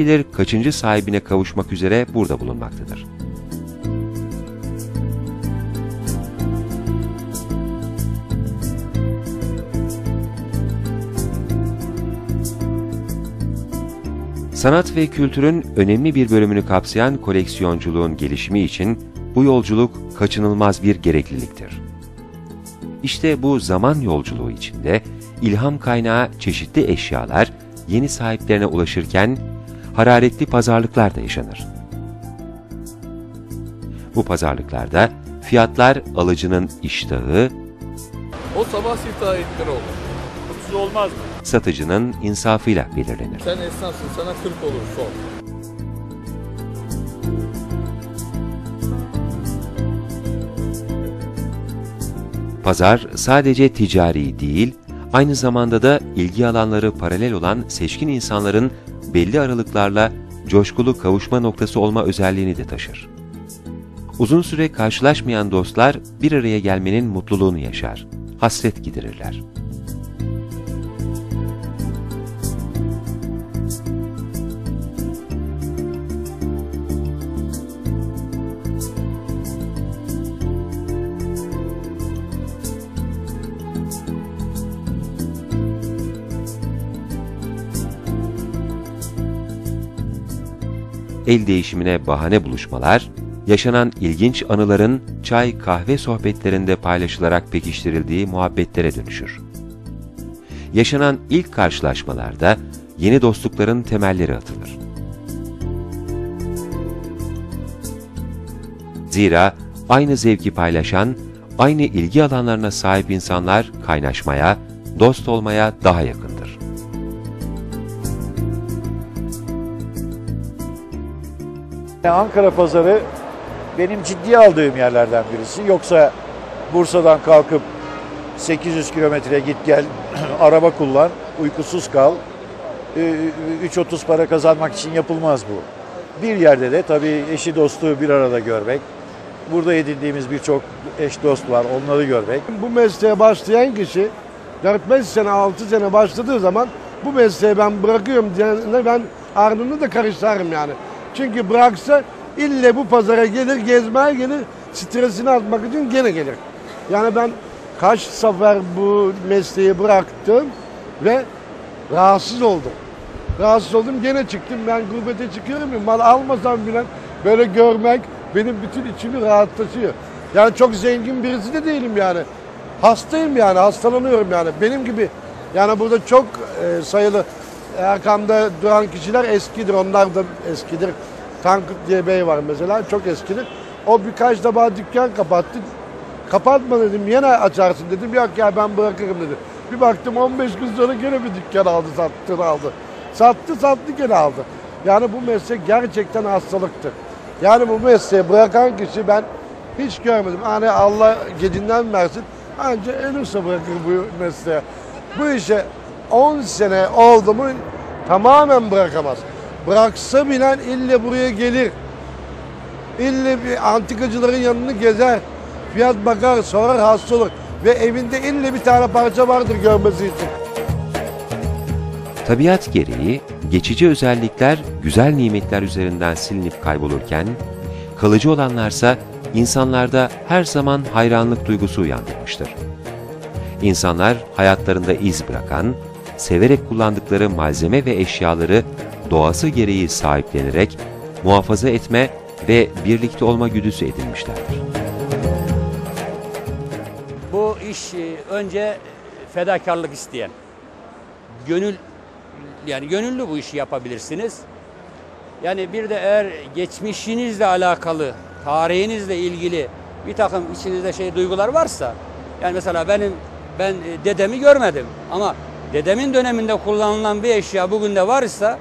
bilir kaçıncı sahibine kavuşmak üzere burada bulunmaktadır. Sanat ve kültürün önemli bir bölümünü kapsayan koleksiyonculuğun gelişimi için bu yolculuk kaçınılmaz bir gerekliliktir. İşte bu zaman yolculuğu içinde ilham kaynağı çeşitli eşyalar yeni sahiplerine ulaşırken hararetli pazarlıklar da yaşanır. Bu pazarlıklarda fiyatlar alıcının iştahı, O sabah siftahiyetleri olur. 30 olmaz mı? satıcının insafıyla belirlenir. Sen esnafsın sana 40 olur son. Pazar sadece ticari değil, aynı zamanda da ilgi alanları paralel olan seçkin insanların belli aralıklarla coşkulu kavuşma noktası olma özelliğini de taşır. Uzun süre karşılaşmayan dostlar bir araya gelmenin mutluluğunu yaşar, hasret giderirler. El değişimine bahane buluşmalar, yaşanan ilginç anıların çay kahve sohbetlerinde paylaşılarak pekiştirildiği muhabbetlere dönüşür. Yaşanan ilk karşılaşmalarda yeni dostlukların temelleri atılır. Zira aynı zevki paylaşan, aynı ilgi alanlarına sahip insanlar kaynaşmaya, dost olmaya daha yakındır. Ankara pazarı benim ciddiye aldığım yerlerden birisi. Yoksa Bursa'dan kalkıp 800 kilometre git gel, araba kullan, uykusuz kal. Ee, 3.30 para kazanmak için yapılmaz bu. Bir yerde de tabii eşi dostu bir arada görmek. Burada edindiğimiz birçok eş dost var, onları görmek. Bu mesleğe başlayan kişi 4-5 sene 6 sene başladığı zaman bu mesleği ben bırakıyorum diyene ben ardını da karıştırırım yani. Çünkü bıraksa ille bu pazara gelir gezmeye gelir stresini atmak için gene gelir. Yani ben kaç sefer bu mesleği bıraktım ve rahatsız oldum. Rahatsız oldum gene çıktım ben gurbete çıkıyorum ya mal almasam bile böyle görmek benim bütün içimi rahatlatıyor. Yani çok zengin birisi de değilim yani. Hastayım yani hastalanıyorum yani benim gibi. Yani burada çok e, sayılı arkamda duran kişiler eskidir onlar da eskidir. Tankut diye bey var mesela çok eskidir. O birkaç defa dükkan kapattı. Kapatma dedim yine açarsın dedim. Yok ya ben bırakırım dedi. Bir baktım 15 gün sonra gene bir dükkan aldı sattığını aldı. Sattı sattı gene aldı. Yani bu meslek gerçekten hastalıktır. Yani bu mesleği bırakan kişi ben hiç görmedim. Hani Allah gecinden versin. Anca ölürse bırakır bu mesleği. Bu işe 10 sene oldu mu tamamen bırakamaz. Bıraksa bilen ille buraya gelir. İlle bir antikacıların yanını gezer. Fiyat bakar, sorar, hasta olur. Ve evinde ille bir tane parça vardır görmesi için. Tabiat gereği geçici özellikler güzel nimetler üzerinden silinip kaybolurken, kalıcı olanlarsa insanlarda her zaman hayranlık duygusu uyandırmıştır. İnsanlar hayatlarında iz bırakan, severek kullandıkları malzeme ve eşyaları doğası gereği sahiplenerek muhafaza etme ve birlikte olma güdüsü edinmişlerdir. Bu iş e, önce fedakarlık isteyen, gönül yani gönüllü bu işi yapabilirsiniz. Yani bir de eğer geçmişinizle alakalı, tarihinizle ilgili bir takım içinizde şey duygular varsa, yani mesela benim ben e, dedemi görmedim ama dedemin döneminde kullanılan bir eşya bugün de varsa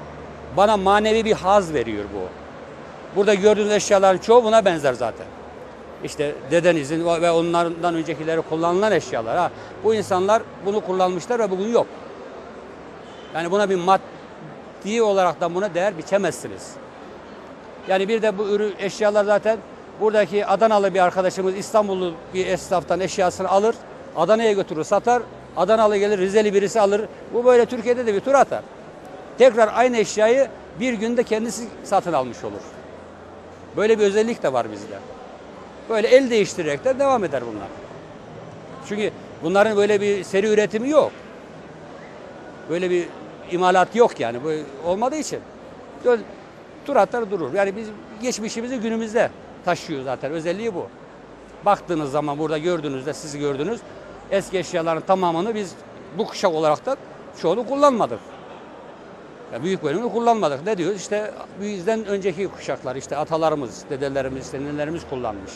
bana manevi bir haz veriyor bu. Burada gördüğünüz eşyaların çoğu buna benzer zaten. İşte dedenizin ve onlardan öncekileri kullanılan eşyalar. Ha, bu insanlar bunu kullanmışlar ve bugün yok. Yani buna bir maddi olarak da buna değer biçemezsiniz. Yani bir de bu ürün eşyalar zaten buradaki Adanalı bir arkadaşımız İstanbullu bir esnaftan eşyasını alır, Adana'ya götürür, satar. Adanalı gelir, Rizeli birisi alır. Bu böyle Türkiye'de de bir tur atar. Tekrar aynı eşyayı bir günde kendisi satın almış olur. Böyle bir özellik de var bizde. Böyle el değiştirerek de devam eder bunlar. Çünkü bunların böyle bir seri üretimi yok. Böyle bir imalat yok yani. Bu olmadığı için tur atar durur. Yani biz geçmişimizi günümüzde taşıyor zaten. Özelliği bu. Baktığınız zaman burada gördüğünüzde siz gördünüz eski eşyaların tamamını biz bu kuşak olarak da çoğunu kullanmadık. Ya büyük bölümünü kullanmadık. Ne diyoruz? İşte bizden önceki kuşaklar, işte atalarımız, dedelerimiz, nenelerimiz kullanmış.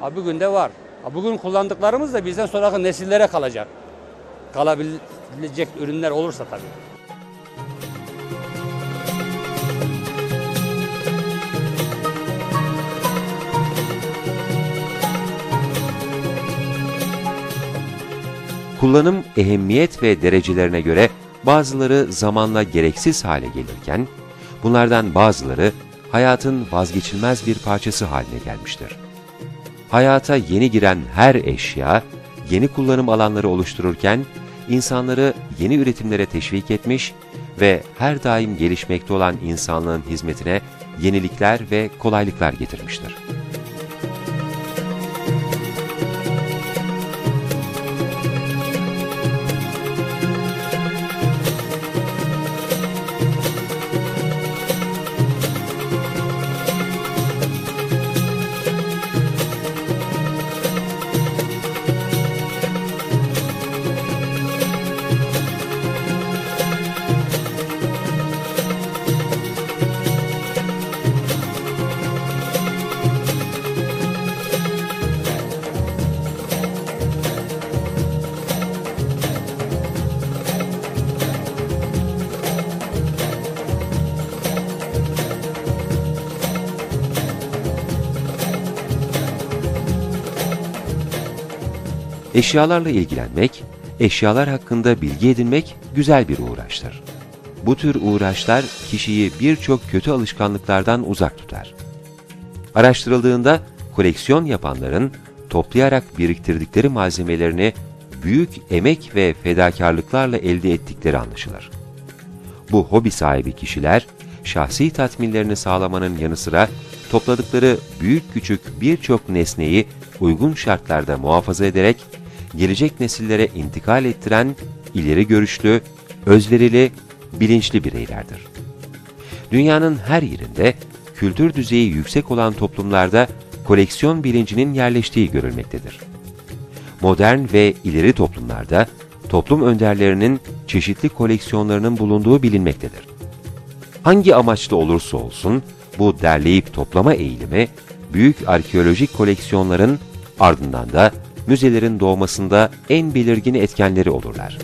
Ha bugün de var. Ha bugün kullandıklarımız da bizden sonraki nesillere kalacak. Kalabilecek ürünler olursa tabii. Kullanım ehemmiyet ve derecelerine göre bazıları zamanla gereksiz hale gelirken, bunlardan bazıları hayatın vazgeçilmez bir parçası haline gelmiştir. Hayata yeni giren her eşya, yeni kullanım alanları oluştururken, insanları yeni üretimlere teşvik etmiş ve her daim gelişmekte olan insanlığın hizmetine yenilikler ve kolaylıklar getirmiştir. Eşyalarla ilgilenmek, eşyalar hakkında bilgi edinmek güzel bir uğraştır. Bu tür uğraşlar kişiyi birçok kötü alışkanlıklardan uzak tutar. Araştırıldığında koleksiyon yapanların toplayarak biriktirdikleri malzemelerini büyük emek ve fedakarlıklarla elde ettikleri anlaşılır. Bu hobi sahibi kişiler, şahsi tatminlerini sağlamanın yanı sıra topladıkları büyük küçük birçok nesneyi uygun şartlarda muhafaza ederek gelecek nesillere intikal ettiren ileri görüşlü, özverili, bilinçli bireylerdir. Dünyanın her yerinde kültür düzeyi yüksek olan toplumlarda koleksiyon bilincinin yerleştiği görülmektedir. Modern ve ileri toplumlarda toplum önderlerinin çeşitli koleksiyonlarının bulunduğu bilinmektedir. Hangi amaçlı olursa olsun bu derleyip toplama eğilimi büyük arkeolojik koleksiyonların ardından da müzelerin doğmasında en belirgin etkenleri olurlar.